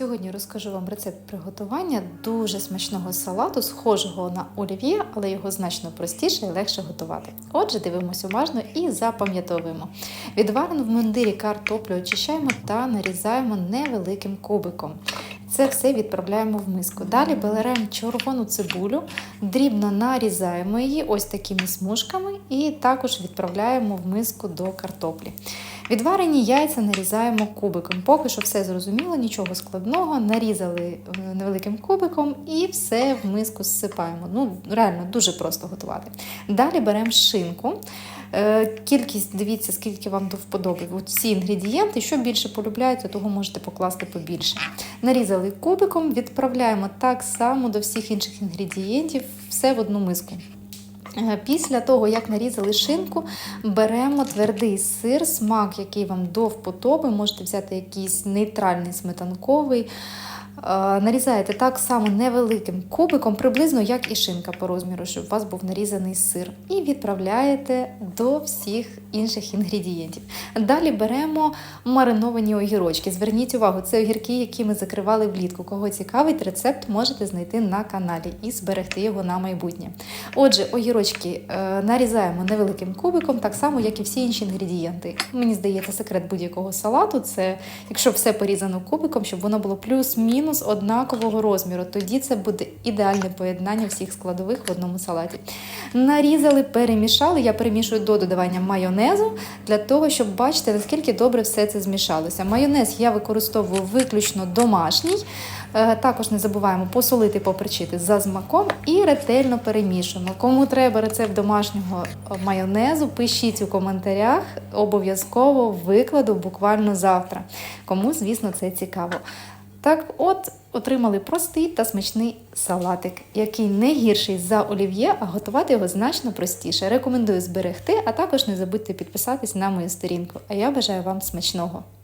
Сьогодні розкажу вам рецепт приготування дуже смачного салату, схожого на олів'є, але його значно простіше і легше готувати. Отже, дивимося уважно і запам'ятовуємо. Відварену в мундирі картоплю очищаємо та нарізаємо невеликим кубиком. Це все відправляємо в миску. Далі беремо червону цибулю, дрібно нарізаємо її ось такими смужками і також відправляємо в миску до картоплі. Відварені яйця нарізаємо кубиком. Поки що все зрозуміло, нічого складного. Нарізали е, невеликим кубиком і все в миску зсипаємо. Ну, реально дуже просто готувати. Далі беремо шинку. Е, Кількість, дивіться, скільки вам до вподоби. От інгредієнти, що більше полюбляєте, того можете покласти побільше. Нарізали кубиком, відправляємо так само до всіх інших інгредієнтів, все в одну миску. Е, Після того, як нарізали шинку, беремо твердий сир, смак, який вам до вподоби, можете взяти якийсь нейтральний сметанковий. Е, Нарізаєте так само невеликим кубиком, приблизно як і шинка по розміру, щоб у вас був нарізаний сир. І відправляєте до всіх інших інгредієнтів. Далі беремо мариновані огірочки. Зверніть увагу, це огірки, які ми закривали влітку. Кого цікавить, рецепт можете знайти на каналі і зберегти його на майбутнє. Отже, огірочки е, нарізаємо невеликим кубиком, так само, як і всі інші інгредієнти. Мені здається, секрет будь-якого салату це, якщо все порізано кубиком, щоб воно було плюс-мінус однакового розміру. Тоді це буде ідеальне поєднання всіх складових в одному салаті. Нарізали, перемішали. Я перемішую до додавання майонезу для того, щоб бачити, наскільки добре все це змішалося. Майонез я використовую виключно домашній. Е, Також не забуваємо посолити, поперчити за смаком і ретельно перемішуємо. Кому треба рецепт домашнього майонезу, пишіть у коментарях. Обов'язково викладу буквально завтра. Кому, звісно, це цікаво. Так, от отримали простий та смачний салатик, який не гірший за олів'є, а готувати його значно простіше. Рекомендую зберегти, а також не забудьте підписатись на мою сторінку. А я бажаю вам смачного!